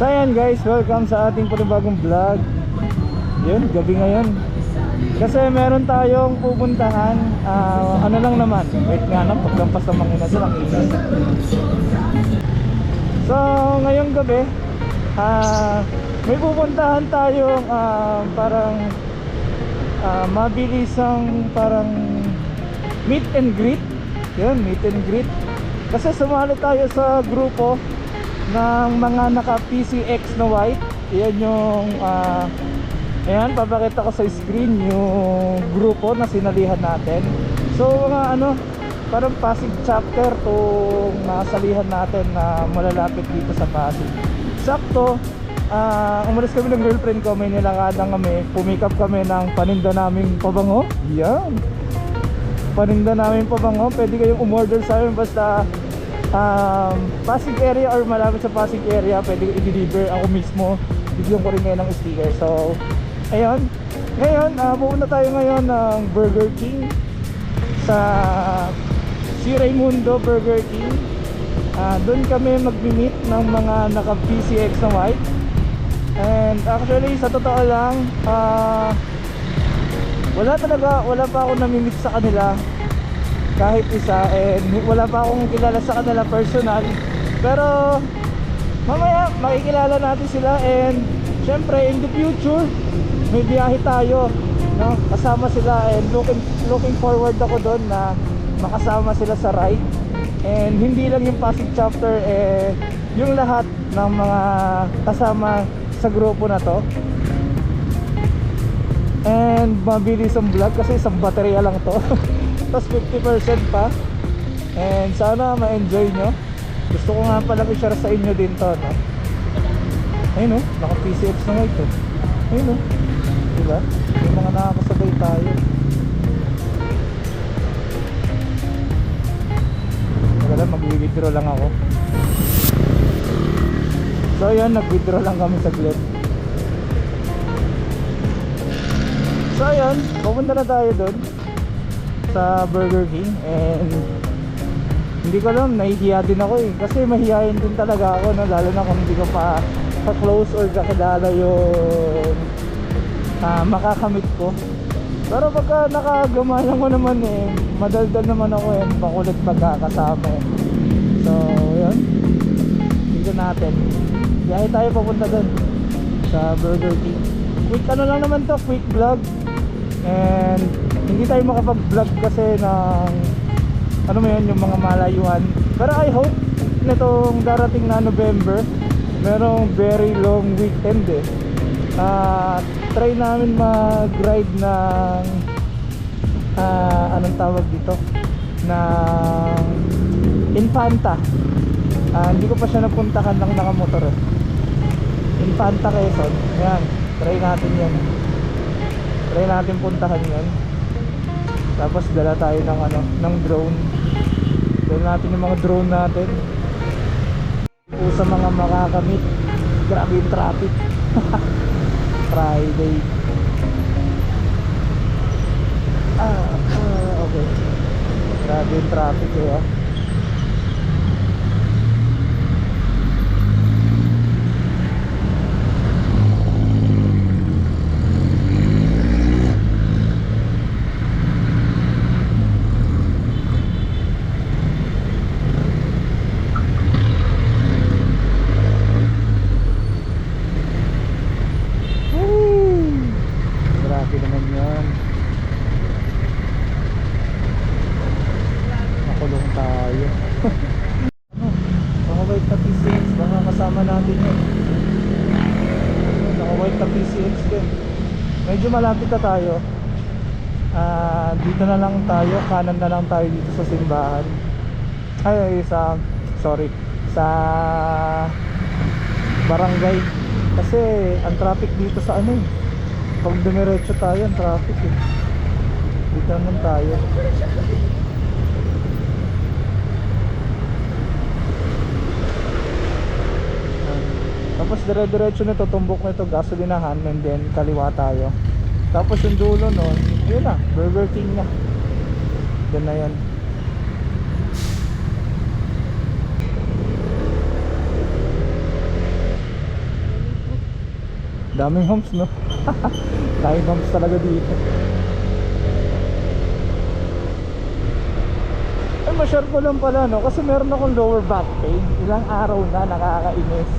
So ayan guys, welcome sa ating panibagong vlog. Yun, gabi ngayon. Kasi meron tayong pupuntahan ah, Ano lang naman, wait nga lang, paglampas ng mga inasal ang init So ngayong gabi ah, May pupuntahan tayong ah, parang ah, Mabilisang parang meet and greet. Yun, meet and greet. Kasi sumali tayo sa grupo ng mga naka PCX na white. Yan yung ah, ayan papakita ko sa screen yung grupo na sinalihan natin. So mga ano parang Pasig chapter tong nasalihan natin na malalapit dito sa Pasig. Sakto ah, umalis kami ng girlfriend ko may nilakadan kami. Pumikap kami ng paninda naming pabango. Yan. Paninda namin pabango. Pwede kayong umorder sa amin basta um, Pasig area or malapit sa Pasig area pwede i-deliver ako mismo. Bigyan ko rin ngayon ng sticker. So ayun. Ngayon uh, pupunta tayo ngayon ng Burger King sa si Raimundo Burger King. Uh, doon kami mag-meet ng mga naka PCX na white. And actually sa totoo lang uh, wala talaga wala pa ako namimit sa kanila kahit isa and wala pa akong kilala sa kanila personal. Pero mamaya makikilala natin sila and syempre in the future may biyahe tayo no? Kasama sila and looking looking forward ako doon na makasama sila sa ride. And hindi lang yung Pasig chapter eh yung lahat ng mga kasama sa grupo na to. And mabilis ang vlog kasi isang baterya lang to tapos 50% pa. And sana ma-enjoy nyo. Gusto ko nga pala i-share sa inyo din to no? ayun o naka PCX na nga ito. Ayun o diba? May mga nakakasabay tayo. Wala mag-withdraw lang ako. So ayun nag-withdraw lang kami saglit. So ayun pupunta na tayo doon sa Burger King and hindi ko alam, nahihiya din ako eh. Kasi mahihayin din talaga ako no? lalo na kung hindi ko pa ka-close or kakilala yung ah, makakamit ko. Pero pagka nakagamalan mo naman eh madaldal naman ako eh makulit pagkakasama eh. So yun. Tingnan natin. Biyahe tayo papunta doon sa Burger King. Quick ano lang naman to quick vlog. And hindi tayo makapag-vlog kasi ng ano mo yun, yung mga malayuan. Pero I hope nitong darating na November merong very long weekend eh. Ah, try namin mag-ride ng ah, anong tawag dito? Ng Infanta. Ah, hindi ko pa siya napuntahan ng nakamotor eh. Infanta Quezon. Yan, try natin yan try natin puntahan yan tapos dala tayo ng ano ng drone. Dala natin yung mga drone natin. O sa mga makakamit grabe yung traffic. Friday. Ah, ah okay. Grabe yung traffic eh ah. Woo! Grabe naman yan. Nakulong tayo. ano? Mga white na PCX. Baka kasama natin yun. Naka white na PCX din. Medyo malapit na tayo. Ah, dito na lang tayo. Kanan na lang tayo dito sa simbahan. Ay, ay sa sorry. Sa barangay kasi ang traffic dito sa ano eh pag dumiretso tayo ang traffic eh dito naman tayo tapos dire-diretso na tutumbok na ito gasolinahan and then kaliwa tayo tapos yung dulo nun yun na Burger King na doon na yan Daming humps, no? Daming humps talaga dito. Ay, ma-share ko lang pala, no? Kasi meron akong lower back pain. Ilang araw na, nakakainis.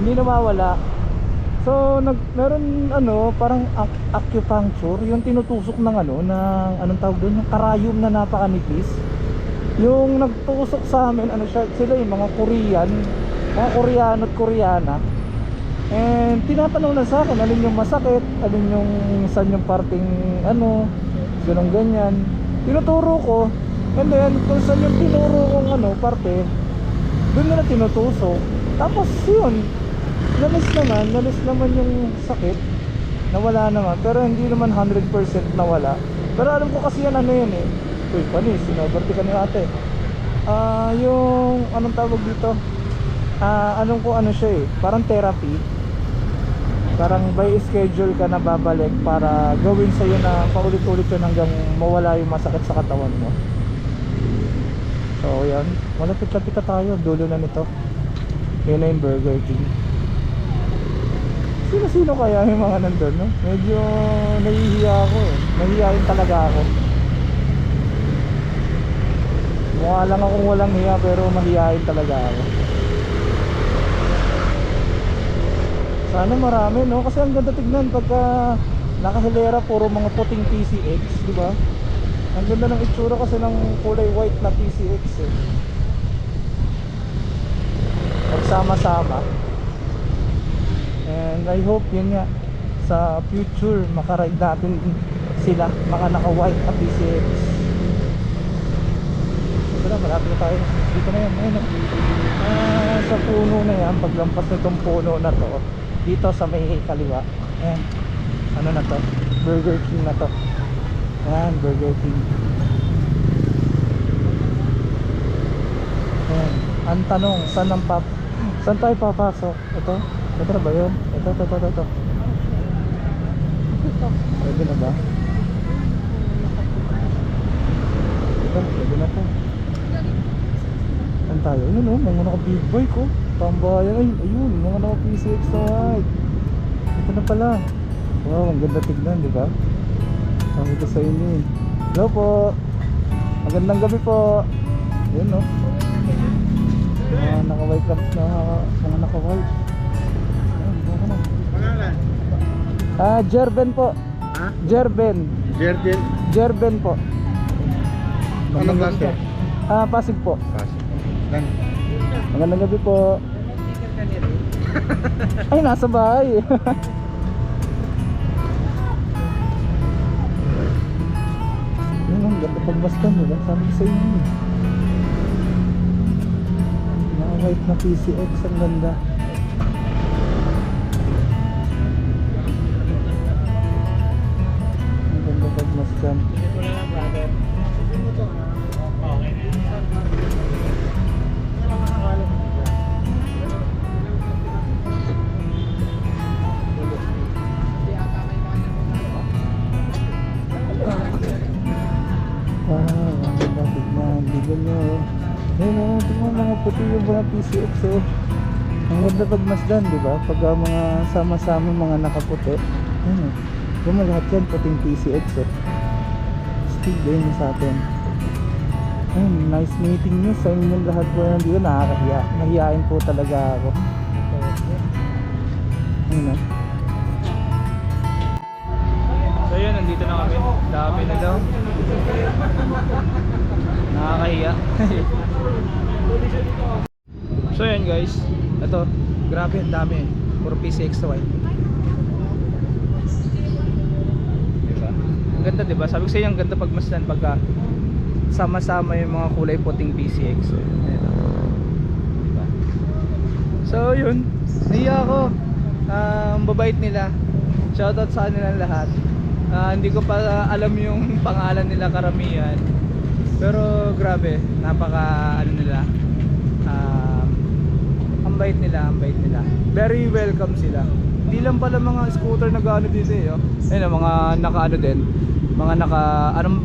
Hindi nawawala. So, nag, meron, ano, parang ac- acupuncture. Yung tinutusok ng, ano, ng, anong tawag doon? Yung karayom na napakanipis. Yung nagtusok sa amin, ano siya, sila yung mga Korean, mga Koreano at Koreana. And tinatanong na sa akin, alin yung masakit, alin yung saan yung parting ano, ganun ganyan. Tinuturo ko, and then kung saan yung tinuro kong ano, parte, doon nila tinutusok. Tapos yun, nalis naman, nalis naman yung sakit, nawala naman, pero hindi naman 100% nawala. Pero alam ko kasi yan ano yun eh. Uy, panis, sinaberte ka ni ate. Ah, yung anong tawag dito? Ah, anong ko ano siya eh, parang therapy. Parang by schedule ka na babalik para gawin sa na paulit-ulit yun hanggang mawala yung masakit sa katawan mo. So, yan. Malapit-lapit na tayo. Dulo na nito. Yun na yung Burger King. Sino-sino kaya yung mga nandun, no? Medyo nahihiya ako eh. Nahihiyain talaga ako. Mukha lang akong walang hiya pero mahihain talaga ako. Sana marami no kasi ang ganda tignan pagka nakahilera puro mga puting PCX, di ba? Ang ganda ng itsura kasi ng kulay white na PCX eh. Pagsama-sama. And I hope yun nga sa future makaride natin sila mga naka-white na PCX. Ito na, malapit na tayo. Dito na yan. Ayun, oh. Ah, sa puno na yan, paglampas nitong puno na to, dito sa may kaliwa. Ayan. Ano na to? Burger King na to. Ayan, Burger King. Ayan. Ang tanong, saan ang pap saan tayo papasok? Ito? Ito na ba yun? Ito, ito, ito, ito. Pwede na ba? Ito, pwede na to. Saan tayo? Ayun oh, mga naka big bike oh. Tambayan. Ay, ayun, mga naka PCX na white. Ito na pala. Wow, ang ganda tignan, di ba? Sabi ko sa inyo eh. Hello po. Magandang gabi po. Ayun oh. Mga naka-white lang na mga naka-white. Ah, Jerben po. Ha? Jerben. Jerdin. Jerben po. Anong klase? Ah, Pasig po. Pasig. Lang. Magandang gabi po. Ay, nasa bahay. Yun ang ganda pagmasdan, di ba? Sabi sa inyo. Mga white na PCX, ang ganda. PCX oh. Ang ganda pagmasdan, di ba? Pag ah, mga sama-sama mga nakaputi. Ayun o. Yung mga lahat yan, puting PCX oh. Still din sa atin. Ayun, nice meeting nyo sa inyong lahat po yan. Dito nakakahiya. Mahihain po talaga ako. Ayun oh. So yun, nandito na kami. Dami na daw. Nakakahiya. so yun guys. Ito, grabe ang dami. Puro PCX to white. Diba? Ang ganda diba? Sabi ko sa inyo, ang ganda pagmasdan pagka sama-sama yung mga kulay puting PCX. Ito. Diba? So yun, nahiya ako. Ang babait nila. Shoutout sa kanilang lahat. Ah, hindi ko pa alam yung pangalan nila karamihan. Pero grabe, napaka ano nila. Um, ang bait nila, ang bait nila. Very welcome sila. Hindi lang pala mga scooter na gaano dito eh. Oh. Ayun, oh, mga naka ano din. Mga naka anong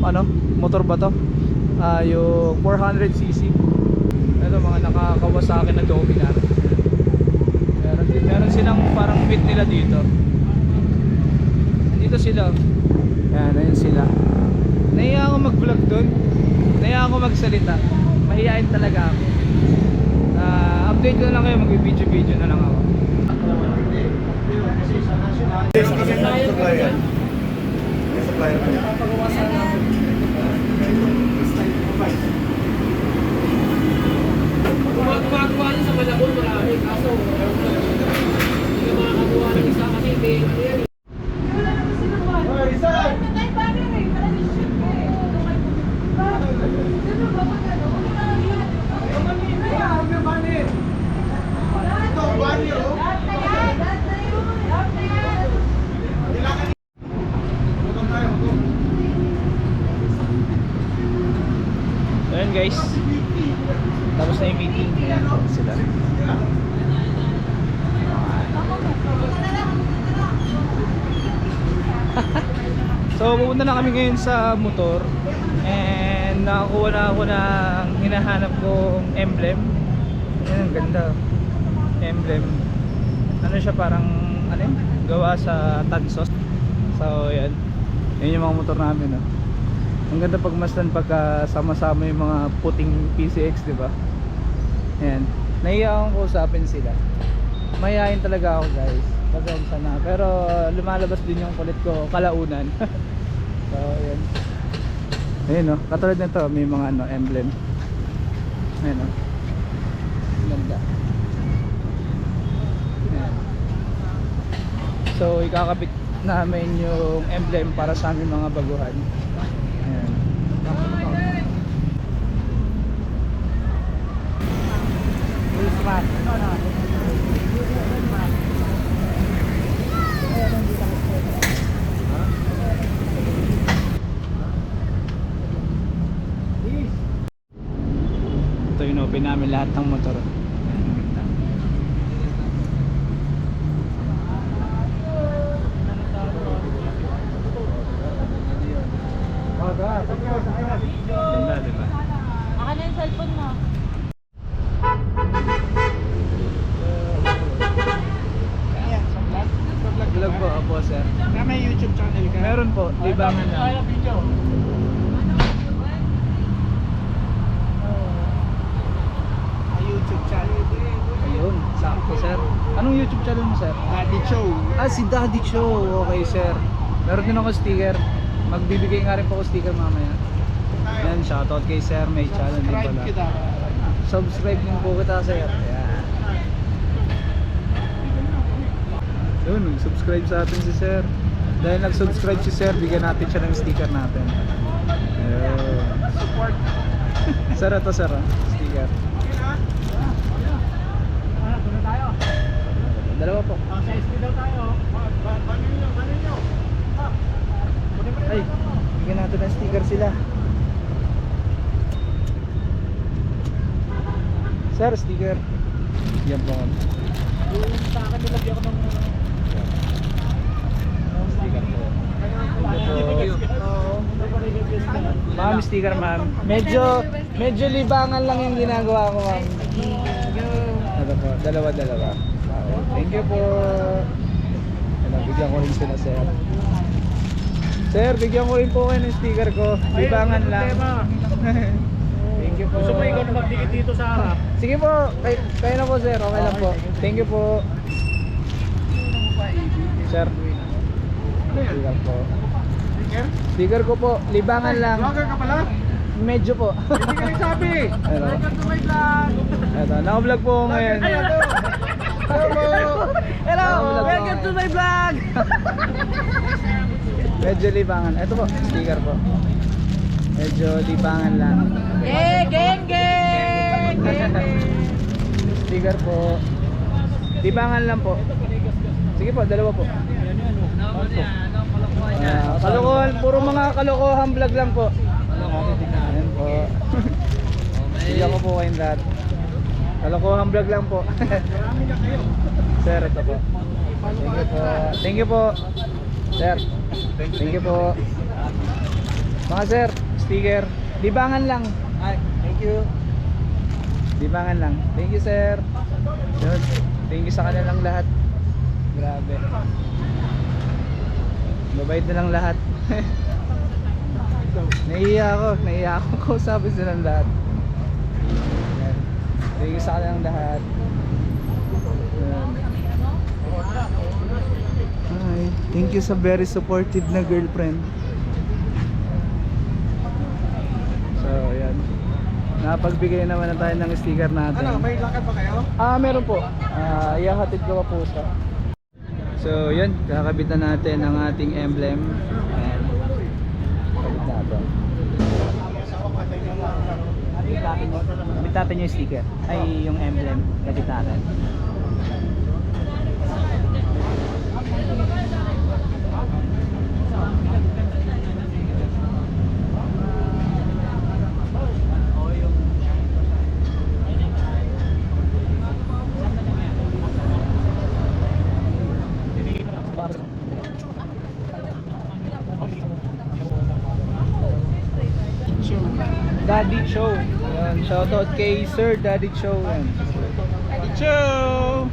ano, motor ba to? Ah, yung 400cc. Ito mga naka Kawasaki na Dominar. Meron meron silang parang meet nila dito. Dito sila. Yan, ayun sila. Nahiya ako mag-vlog doon. Nahiya ako magsalita. Mahihain talaga ako. Update na lang kayo, mag-video-video na lang ako. Supplier. Supplier pa yan. Gumagawa niya sa Malabon, marami. Kaso, hindi ko makakakuha ng isa kasi may ano yan. Ayun guys. Tapos na yung meeting. Ayan sila. So pupunta na kami ngayon sa motor and nakakuha na ako ng hinahanap kong emblem. Ayan ang ganda. Emblem. Ano siya parang ano yun? Gawa sa tansos. So yan. Yan yung mga motor namin. Oh. Ang ganda pagmasdan pagka sama-sama yung mga puting PCX, di ba? Ayan. Nahiya akong kausapin sila. Mayayain talaga ako guys. Pasensya na. Pero uh, lumalabas din yung kulit ko kalaunan. so, ayan. Ayan o. Katulad nito, may mga ano, emblem. Ayan o. Ganda. So, ikakabit namin yung emblem para sa aming mga baguhan. Ayan. Ito yung open namin lahat ng motor. Ganda, di ba? Akin na yung cellphone mo. Vlog po, opo sir. Na may YouTube channel ka? Meron po, libangan lang. video. May YouTube channel. Ayun, sakto sir. Anong YouTube channel mo sir? Daddy Show. Ah, si Daddy Show. Okay, sir. Meron din ako sticker. Magbibigay nga rin po ako sticker mamaya. Yan, shoutout kay sir. May channel din pala. kita. Subscribe din po kita, sir. Yan. Yun, subscribe sa atin si sir. Dahil nag-subscribe si sir, bigyan natin siya ng sticker natin. Ayun. Support. Sir, ito sir, ah. sticker. Dalawa po. Ah, sa SD daw tayo. Paano nyo? Paano nyo? Ay, bigyan natin ng sticker sila. Sir, sticker. Yan po. Sa akin nilagyan ko ng... Sticker po. Ma'am, sticker ma'am. Medyo, medyo libangan lang yung ginagawa ko ma'am. Po, dalawa-dalawa. Thank you po. Ano, bigyan ko rin sila sir. Sir, bigyan ko rin po kayo ng sticker ko. Libangan lang. Thank you po. Gusto mo ikaw na magdikit dito sa harap? Sige po, kay, kayo na po sir, okay lang po. Thank you po. Sir, sticker po. Sticker? Sticker ko po, libangan lang. Vlogger ka pala? Medyo po. Hindi ka nagsabi. Ano? Welcome to my vlog. Ito, naka-vlog po ngayon. Ay, ito. Hello. Hello, welcome to my vlog. Medyo libangan. Ito po, sticker po. Medyo libangan lang. Eh, geng, geng! Geng, geng! Sticker po. Libangan lang po. Sige po, dalawa po. Ah, kalokohan, puro mga kalokohan vlog lang po. Ayan po. Bigyan ko po kayong lahat. Kalokohan vlog lang po. Sir, ito po. Thank you po. Thank you po. Sir. Thank you po. Mga sir, sticker. Libangan lang. Ay, thank you. Libangan lang. Thank you, sir. Yun. Thank you sa kanilang lahat. Grabe. Mabait na lang lahat. naiiya ako, naiiya ako kausapin silang lahat. You sa kanilang lahat. Yan. Hi. Thank you sa very supportive na girlfriend. So, yan. Napagbigay naman na tayo ng sticker natin. Ano, may lakad ba kayo? Ah, meron po. Ah, ihahatid ko pa po siya. So, yun. Kakabit na natin ang ating emblem. Kabit natin yung sticker. Ay, yung emblem. Kabit natin. Daddy Show. Ayan, shoutout kay Sir Daddy Show. Daddy Show!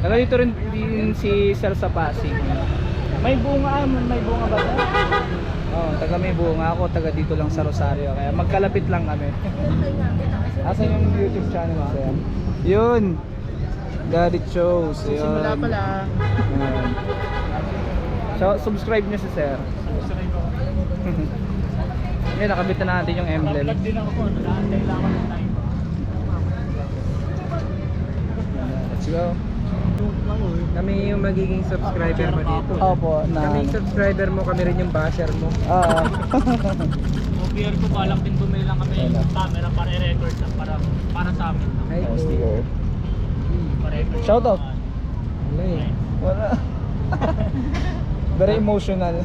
Taga dito rin din si Sir sa Pasig. May bunga, may bunga ba? Oo, taga may bunga ako, taga dito lang sa Rosario. Kaya magkalapit lang kami. Asan yung YouTube channel mo, Sir? Yun! Daddy Shows. Yun. Simula pa lang. Ayan. So, subscribe nyo si Sir. Ngayon, nakabit na natin yung emblem. din ako, nag-aantay lang ako ng time. Let's go. Kami yung magiging subscriber mo dito. Opo, na Kami yung subscriber mo, kami rin yung basher mo. Ah. OPR ko balak din bumili lang kami ng camera para i-record lang para para sa amin. Ay, sticker. Pa-record. Shoutout. Wala eh. Wala. Very emotional.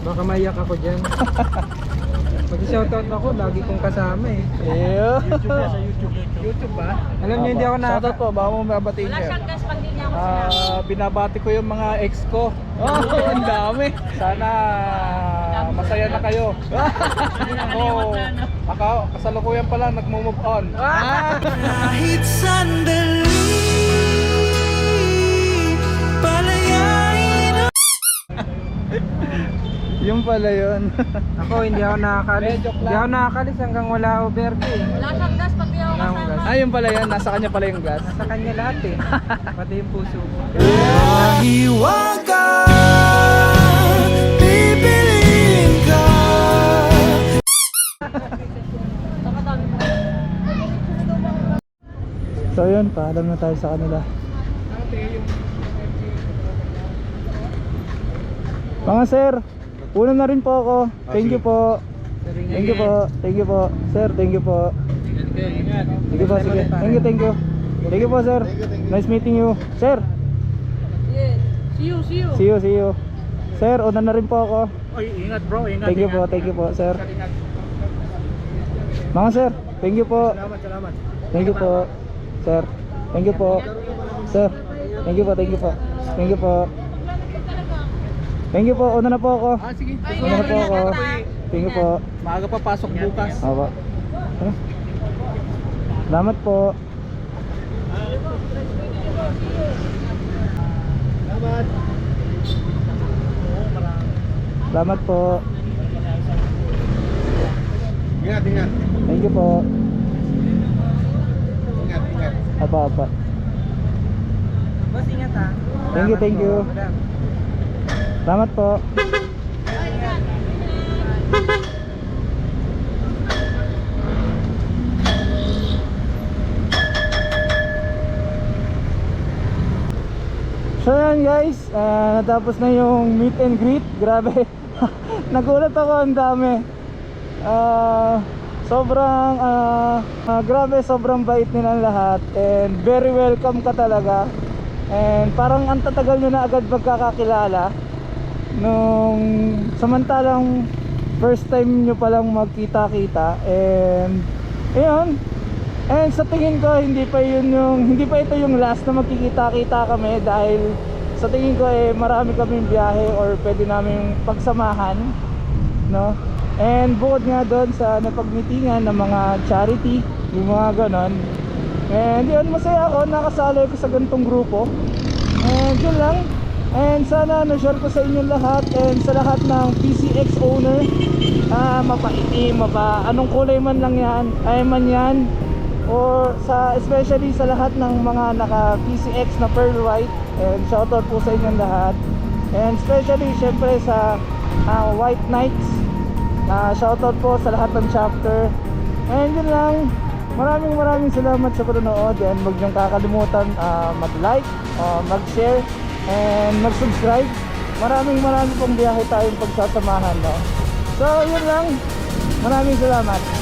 Baka maiyak ako dyan. Mag-shoutout ako, lagi kong kasama eh. Ew. YouTube na sa YouTube. YouTube. Ba? Alam niyo, hindi ako na... Shoutout po, baka mo mabatiin Wala niyo. siyang gas pag di niya ako Ah, sinabi. binabati ko yung mga ex ko. Oh, ang dami. Sana masaya na kayo. oh, ako, kasalukuyan pa lang nagmo-move on. Ah! Kahit sandali Yung pala yun. Ako, hindi ako nakakalis. Joke Hindi ako nakakalis hanggang wala ako verde eh. Wala siyang gas pag di ako Wala akong kasama. gas. ah, yung pala yun. Nasa kanya pala yung gas. Sa kanya lahat eh. Pati yung puso ko. Hiwaga Pipiliin ka So yun, paalam na tayo sa kanila. Mga sir, una na rin po ako. Thank you po. Thank you po. Thank you po. Sir, thank you po. Thank you po, sige. Thank you, thank you. Thank you po, sir. Nice meeting you. Sir, Yes. See you, see you. see you, see you. Sir, una na rin po ako. Oy, ingat bro, ingat. Thank you po, thank you po, sir. Mga sir, thank you po. Salamat, salamat. Thank you po, sir. Thank you po. Sir, thank you po, thank you po. Thank you po. Thank you po, una na po ako. Ah, sige. Una na po ako. Thank you po. Maaga pa pasok bukas. Awa. Ano? Salamat po. Salamat. Salamat po. Ingat, ingat. Thank you po. Ingat, ingat. Apa, apa. Boss, ingat ha. Thank you, thank you. Salamat po. So yan guys, ah, natapos na yung meet and greet. Grabe. Nagulat ako ang dami. Ah, sobrang ah, ah, grabe, sobrang bait nilang lahat and very welcome ka talaga. And parang ang tatagal nyo na agad magkakakilala nung samantalang first time nyo palang magkita-kita and ayun. And sa tingin ko hindi pa yun yung hindi pa ito yung last na magkikita-kita kami dahil sa tingin ko eh marami kaming biyahe or pwede namin pagsamahan no? And bukod nga doon sa napagmitingan ng mga charity yung mga ganon. And yun masaya ako. Nakasali ko sa ganitong grupo. And yun lang. And sana na-share ko sa inyo lahat and sa lahat ng PCX owner. Ah mapaitim, mapa anong kulay man lang yan, ay man yan. Or sa especially sa lahat ng mga naka PCX na pearl white. And shoutout po sa inyong lahat. And especially syempre sa ah, white knights. Ah, shoutout po sa lahat ng chapter. And yun lang. Maraming maraming salamat sa panonood. And huwag niyong kakalimutan ah, mag-like, ah, mag-share and mag-subscribe. Maraming maraming pong biyahe tayong pagsasamahan no? so yun lang. Maraming salamat